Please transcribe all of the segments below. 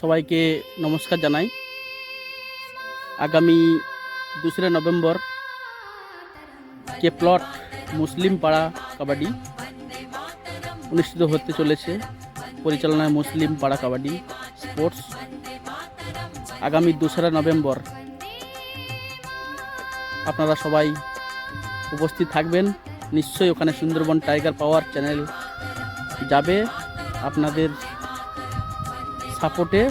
সবাইকে নমস্কার জানাই। আগামী দোসরা নভেম্বর কে প্লট মুসলিম পাড়া কাবাডি অনুষ্ঠিত হতে চলেছে। পরিচালনায় মুসলিম পাড়া কাবাডি স্পোর্টস। আগামী দোসরা নভেম্বর আপনারা সবাই উপস্থিত থাকবেন। নিশ্চয়ই ওখানে সুন্দরবন টাইগার পাওয়ার চ্যানেল যাবে। আপনাদের সাপোর্টে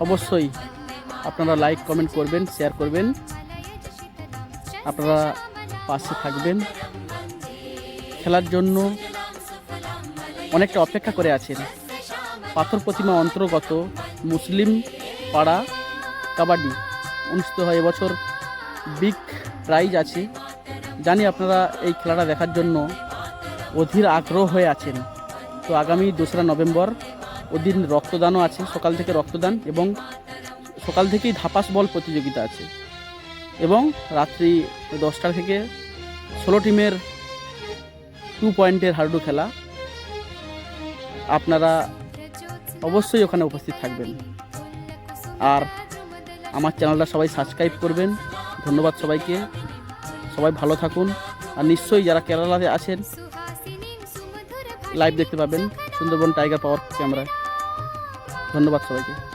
অবশ্যই আপনারা লাইক কমেন্ট করবেন শেয়ার করবেন। আপনারা পাশে থাকবেন। খেলার জন্য অনেকটা অপেক্ষা করে আছেন। পাথর প্রতিমা অন্তর্গত মুসলিম পাড়া কাবাডি অনুষ্ঠিত হয় এবছর। বিগ প্রাইজ আছে। জানি আপনারা এই খেলাটা দেখার জন্য অধীর আগ্রহ হয়ে আছেন। তো আগামী দোসরা নভেম্বর ওদিন রক্তদানও আছে, সকাল থেকে রক্তদান এবং সকাল থেকেই ধাপাস বল প্রতিযোগিতা আছে। এবং রাত্রি দশটা থেকে ষোলো টিমের টু পয়েন্টের হাডুডু খেলা। আপনারা অবশ্যই ওখানে উপস্থিত থাকবেন। আর আমার চ্যানেলটা সবাই সাবস্ক্রাইব করবেন। ধন্যবাদ সবাইকে। সবাই ভালো থাকুন। আর নিশ্চয়ই যারা কেরালাতে আছেন লাইভ দেখতে পাবেন সুন্দরবন টাইগার পাওয়ার ক্যামেরায় ধন্যবাদ সবাইকে।